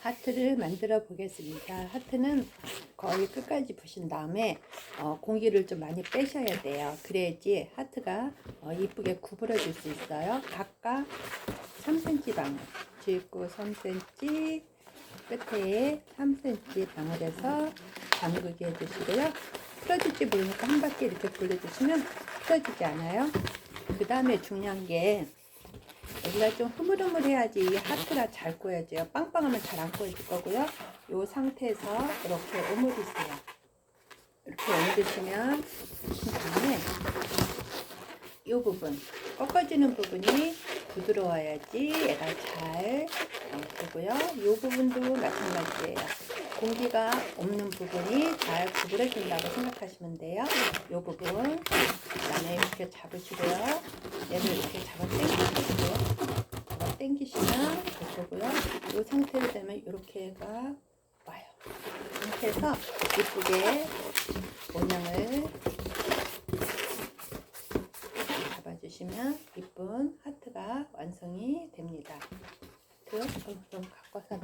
하트를 만들어 보겠습니다. 하트는 거의 끝까지 부신 다음에 어, 공기를 좀 많이 빼셔야 돼요. 그래야지 하트가 어, 이쁘게 구부러질 수 있어요. 각각 3cm 방울, 쥐고 3cm, 끝에 3cm 방울에서 잠그게 해주시고요. 풀어질지 모르니까 한 바퀴 이렇게 돌려주시면 풀어지지 않아요. 그 다음에 중요한 게 여기가 좀 흐물흐물해야지 이 하트가 잘 꼬여져요. 빵빵하면 잘 안 꼬여질 거고요. 이 상태에서 이렇게 오므리세요. 이렇게 오므리시면 그 다음에 이 부분 꺾어지는 부분이 부드러워야지 얘가 잘 어, 되고요. 이 부분도 마찬가지예요. 공기가 없는 부분이 잘 구부러진다고 생각하시면 돼요. 이 부분 그다음에 이렇게 잡으시고요. 얘를 이렇게 잡아 당기시고요. 잡아 당기시면 될 거고요. 이 상태로 되면 이렇게가 와요. 이렇게 해서 예쁘게 모양을 잡아주시면 이쁜 하트가 완성이 됩니다. 하트 좀, 좀 갖고 와서